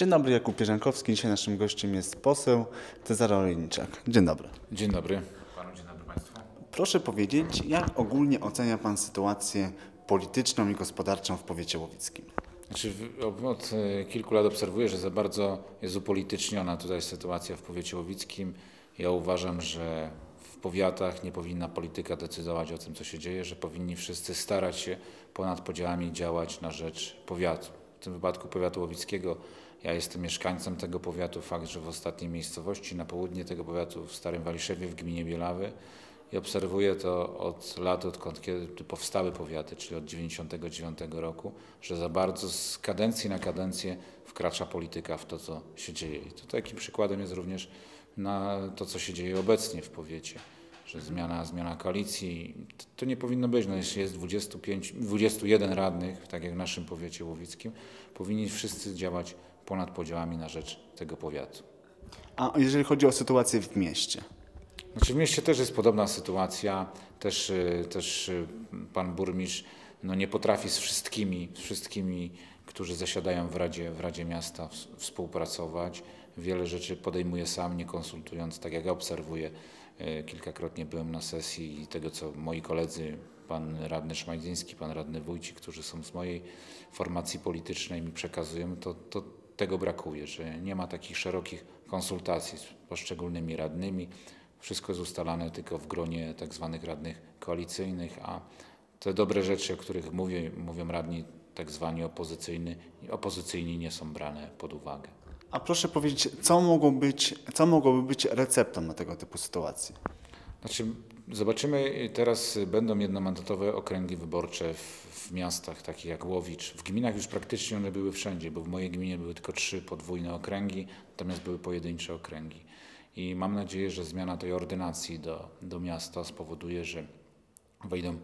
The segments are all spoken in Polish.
Dzień dobry, Jakub Pierzankowski. Dzisiaj naszym gościem jest poseł Cezary Olejniczak. Dzień dobry. Dzień dobry. Panu dzień dobry Państwu. Proszę powiedzieć, jak ogólnie ocenia Pan sytuację polityczną i gospodarczą w powiecie łowickim? Znaczy, od e, kilku lat obserwuję, że za bardzo jest upolityczniona tutaj sytuacja w powiecie łowickim. Ja uważam, że w powiatach nie powinna polityka decydować o tym, co się dzieje, że powinni wszyscy starać się ponad podziałami działać na rzecz powiatu. W tym wypadku powiatu łowickiego. Ja jestem mieszkańcem tego powiatu. Fakt, że w ostatniej miejscowości na południe tego powiatu, w Starym Waliszewie, w gminie Bielawy, i obserwuję to od lat, odkąd kiedy powstały powiaty, czyli od 1999 roku, że za bardzo z kadencji na kadencję wkracza polityka w to, co się dzieje. I to takim przykładem jest również na to, co się dzieje obecnie w powiecie, że zmiana, zmiana koalicji, to, to nie powinno być. No, jeśli jest 25, 21 radnych, tak jak w naszym powiecie łowickim, powinni wszyscy działać ponad podziałami na rzecz tego powiatu. A jeżeli chodzi o sytuację w mieście? Znaczy w mieście też jest podobna sytuacja. Też, y, też y, pan burmistrz no, nie potrafi z wszystkimi, z wszystkimi, którzy zasiadają w Radzie, w Radzie Miasta ws- współpracować. Wiele rzeczy podejmuje sam, nie konsultując, tak jak ja obserwuję. y, Kilkakrotnie byłem na sesji i tego, co moi koledzy, pan radny Szmajdziński, pan radny Wójcik, którzy są z mojej formacji politycznej, mi przekazują, to, to tego brakuje, że nie ma takich szerokich konsultacji z poszczególnymi radnymi. Wszystko jest ustalane tylko w gronie tak zwanych radnych koalicyjnych, a te dobre rzeczy, o których mówię, mówią radni tak zwani opozycyjni, opozycyjni nie są brane pod uwagę. A proszę powiedzieć, co, być, co mogłoby być receptą na tego typu sytuacje? Znaczy, zobaczymy, teraz będą jednomandatowe okręgi wyborcze w, w miastach takich jak Łowicz. W gminach już praktycznie one były wszędzie, bo w mojej gminie były tylko trzy podwójne okręgi, natomiast były pojedyncze okręgi. I mam nadzieję, że zmiana tej ordynacji do, do miasta spowoduje, że wejdą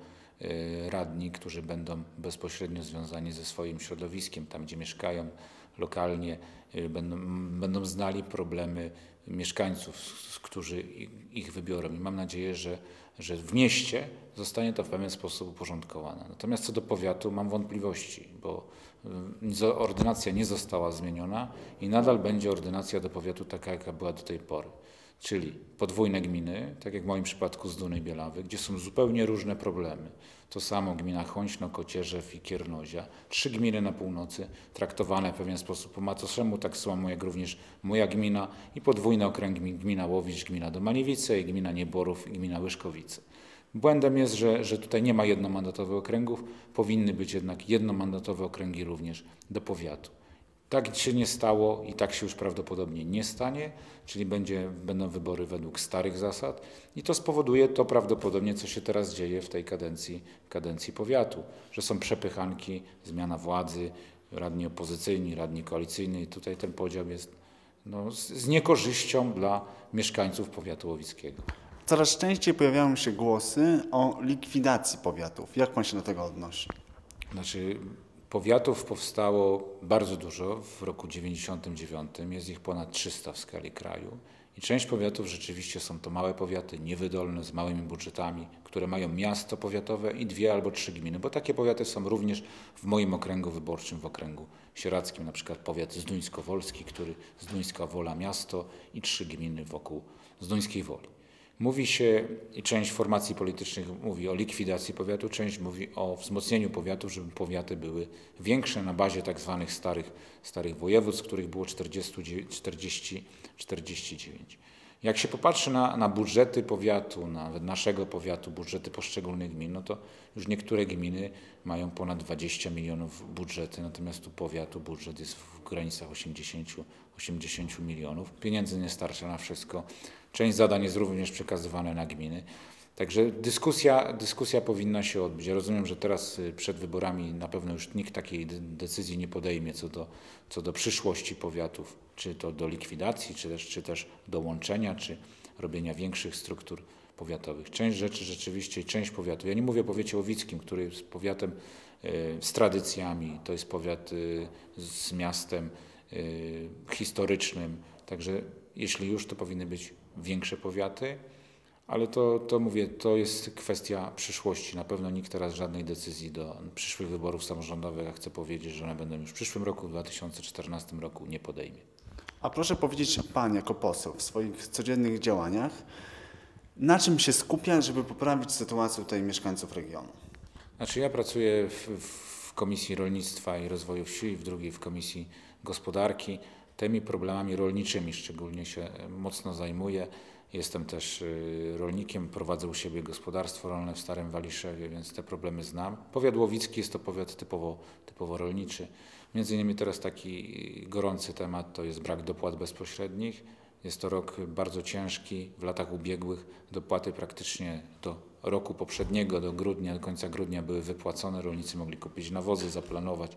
radni, którzy będą bezpośrednio związani ze swoim środowiskiem, tam gdzie mieszkają lokalnie, y, będą, będą znali problemy mieszkańców, którzy ich wybiorą. I mam nadzieję, że, że w mieście zostanie to w pewien sposób uporządkowane. Natomiast co do powiatu mam wątpliwości, bo y, ordynacja nie została zmieniona i nadal będzie ordynacja do powiatu taka, jaka była do tej pory. Czyli podwójne gminy, tak jak w moim przypadku z Duny Bielawy, gdzie są zupełnie różne problemy. To samo gmina Chońśno, Kocierzew i Kiernozia. Trzy gminy na północy traktowane w pewien sposób po macoszemu, tak samo jak również moja gmina i podwójne okręgi gmina Łowicz, gmina Domaniewice i gmina Nieborów i gmina Łyszkowice. Błędem jest, że, że tutaj nie ma jednomandatowych okręgów, powinny być jednak jednomandatowe okręgi również do powiatu. Tak się nie stało i tak się już prawdopodobnie nie stanie, czyli będzie, będą wybory według starych zasad i to spowoduje to prawdopodobnie, co się teraz dzieje w tej kadencji, kadencji powiatu, że są przepychanki, zmiana władzy, radni opozycyjni, radni koalicyjni i tutaj ten podział jest no, z, z niekorzyścią dla mieszkańców powiatu łowickiego. Coraz częściej pojawiają się głosy o likwidacji powiatów. Jak Pan się do tego odnosi? Znaczy, powiatów powstało bardzo dużo w roku 99, jest ich ponad 300 w skali kraju. I część powiatów rzeczywiście są to małe powiaty, niewydolne, z małymi budżetami, które mają miasto powiatowe i dwie albo trzy gminy, bo takie powiaty są również w moim okręgu wyborczym, w okręgu sieradzkim, na przykład powiat zduńsko-wolski, który Zduńska Wola miasto i trzy gminy wokół Zduńskiej Woli. Mówi się i część formacji politycznych mówi o likwidacji powiatu, część mówi o wzmocnieniu powiatów, żeby powiaty były większe na bazie tak zwanych starych, starych województw, których było 40, 40, 49. Jak się popatrzy na, na budżety powiatu, nawet naszego powiatu, budżety poszczególnych gmin, no to już niektóre gminy mają ponad 20 milionów budżety, natomiast u powiatu budżet jest w granicach 80, 80 milionów. Pieniędzy nie starcza na wszystko. Część zadań jest również przekazywana na gminy. Także dyskusja, dyskusja powinna się odbyć. Ja rozumiem, że teraz y, przed wyborami na pewno już nikt takiej de- decyzji nie podejmie co do, co do przyszłości powiatów, czy to do likwidacji, czy też, czy też do łączenia, czy robienia większych struktur powiatowych. Część rzeczy rzeczywiście część powiatu. Ja nie mówię o powiecie łowickim, który jest powiatem y, z tradycjami, to jest powiat y, z miastem historycznym. Także jeśli już, to powinny być większe powiaty, Ale to, to mówię, to jest kwestia przyszłości. Na pewno nikt teraz żadnej decyzji do przyszłych wyborów samorządowych, a chcę powiedzieć, że one będą już w przyszłym roku, w 2014 roku, nie podejmie. A proszę powiedzieć Pan jako poseł w swoich codziennych działaniach, na czym się skupia, żeby poprawić sytuację tutaj mieszkańców regionu? Znaczy ja pracuję w, w Komisji Rolnictwa i Rozwoju Wsi, w drugiej w Komisji Gospodarki. Tymi problemami rolniczymi szczególnie się mocno zajmuję. Jestem też y, rolnikiem, prowadzę u siebie gospodarstwo rolne w Starym Waliszewie, więc te problemy znam. Powiat Łowicki jest to powiat typowo, typowo rolniczy. Między innymi teraz taki gorący temat to jest brak dopłat bezpośrednich. Jest to rok bardzo ciężki. W latach ubiegłych dopłaty praktycznie do roku poprzedniego, do grudnia, do końca grudnia były wypłacone. Rolnicy mogli kupić nawozy, zaplanować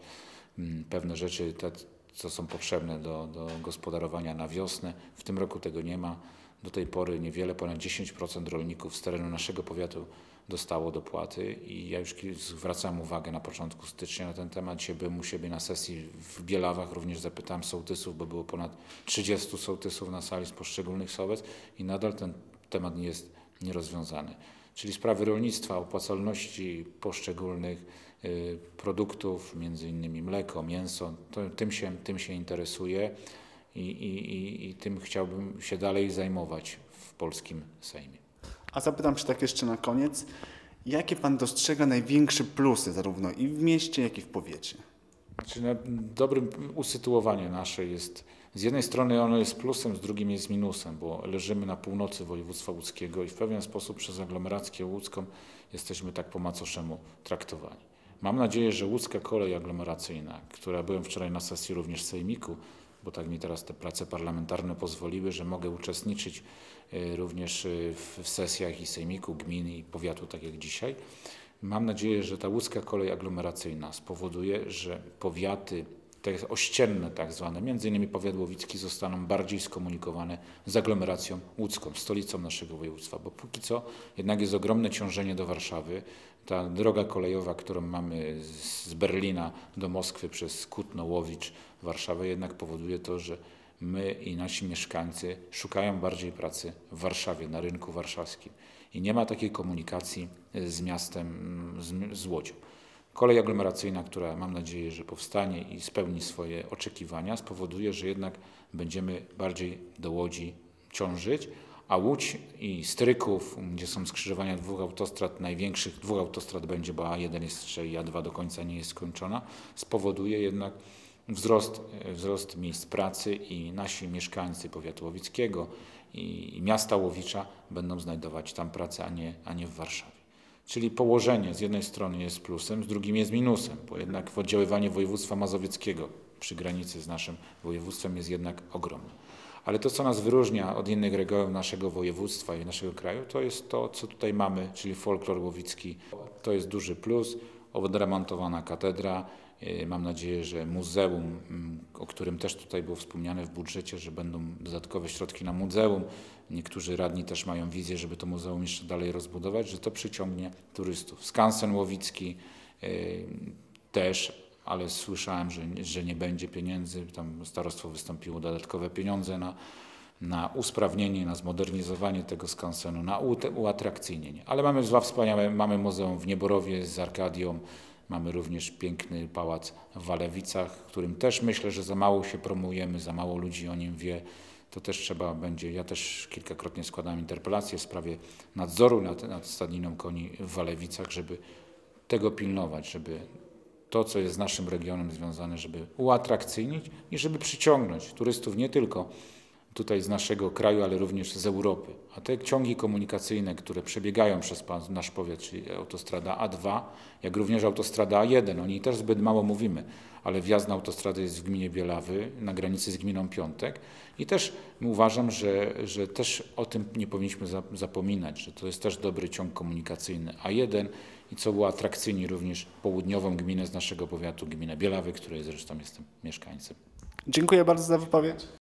mm, pewne rzeczy, te, co są potrzebne do, do gospodarowania na wiosnę. W tym roku tego nie ma. Do tej pory niewiele, ponad 10% rolników z terenu naszego powiatu dostało dopłaty i ja już zwracam uwagę na początku stycznia na ten temat. Dzisiaj byłem u siebie na sesji w Bielawach, również zapytałem sołtysów, bo było ponad 30 sołtysów na sali z poszczególnych sołec i nadal ten temat nie jest nierozwiązany. Czyli sprawy rolnictwa, opłacalności poszczególnych y, produktów, między innymi mleko, mięso, to, tym, się, tym się interesuje i, i, i, tym chciałbym się dalej zajmować w polskim Sejmie. A zapytam się tak jeszcze na koniec, jakie Pan dostrzega największe plusy zarówno i w mieście, jak i w powiecie? Znaczy, no, dobrym usytuowanie nasze jest, z jednej strony ono jest plusem, z drugiej jest minusem, bo leżymy na północy województwa łódzkiego i w pewien sposób przez aglomerację łódzką jesteśmy tak po macoszemu traktowani. Mam nadzieję, że łódzka kolej aglomeracyjna, która byłem wczoraj na sesji również Sejmiku, bo tak mi teraz te prace parlamentarne pozwoliły, że mogę uczestniczyć e, również e, w sesjach i sejmiku, gminy i powiatu, tak jak dzisiaj. Mam nadzieję, że ta łódzka kolej aglomeracyjna spowoduje, że powiaty te ościenne tak zwane, między innymi powiat łowicki zostaną bardziej skomunikowane z aglomeracją łódzką, stolicą naszego województwa, bo póki co jednak jest ogromne ciążenie do Warszawy. Ta droga kolejowa, którą mamy z Berlina do Moskwy przez Kutno, Łowicz, Warszawę jednak powoduje to, że my i nasi mieszkańcy szukają bardziej pracy w Warszawie, na rynku warszawskim. I nie ma takiej komunikacji z miastem, z, z Łodzią. Kolej aglomeracyjna, która mam nadzieję, że powstanie i spełni swoje oczekiwania, spowoduje, że jednak będziemy bardziej do Łodzi ciążyć, a Łódź i Stryków, gdzie są skrzyżowania dwóch autostrad, największych dwóch autostrad będzie, bo A1 jest jeszcze i A2 do końca nie jest skończona, spowoduje jednak wzrost, wzrost miejsc pracy i nasi mieszkańcy powiatu łowickiego i, i miasta Łowicza będą znajdować tam pracę, a nie, a nie w Warszawie. Czyli położenie z jednej strony jest plusem, z drugiej jest minusem, bo jednak oddziaływanie województwa mazowieckiego przy granicy z naszym województwem jest jednak ogromne. Ale to, co nas wyróżnia od innych regionów naszego województwa i naszego kraju, to jest to, co tutaj mamy, czyli folklor łowicki. To jest duży plus. Odremontowana katedra, Mam nadzieję, że muzeum, mm, o którym też tutaj było wspomniane w budżecie, że będą dodatkowe środki na muzeum. Niektórzy radni też mają wizję, żeby to muzeum jeszcze dalej rozbudować, że to przyciągnie turystów. Skansen Łowicki y, też ale słyszałem, że, że nie będzie pieniędzy. Tam starostwo wystąpiło dodatkowe pieniądze na, na usprawnienie, na zmodernizowanie tego skansenu, na uatrakcyjnienie. Ale mamy dwa wspaniałe, mamy muzeum w Nieborowie z Arkadią, mamy również piękny pałac w Walewicach, którym też myślę, że za mało się promujemy, za mało ludzi o nim wie. To też trzeba będzie, ja też kilkakrotnie składałem interpelacje w sprawie nadzoru nad, nad stadniną koni w Walewicach, żeby tego pilnować, żeby to, co jest z naszym regionem związane, żeby uatrakcyjnić i żeby przyciągnąć turystów nie tylko tutaj z naszego kraju, ale również z Europy. A te ciągi komunikacyjne, które przebiegają przez nasz powiat, czyli autostrada A2, jak również autostrada A1, o niej też zbyt mało mówimy, ale wjazd na autostradę jest w gminie Bielawy, na granicy z gminą Piątek i też uważam, że, że też o tym nie powinniśmy zapominać, że to jest też dobry ciąg komunikacyjny A1 i co było atrakcyjni również południową gminę z naszego powiatu, gminę Bielawy, której zresztą jestem mieszkańcem. Dziękuję bardzo za wypowiedź.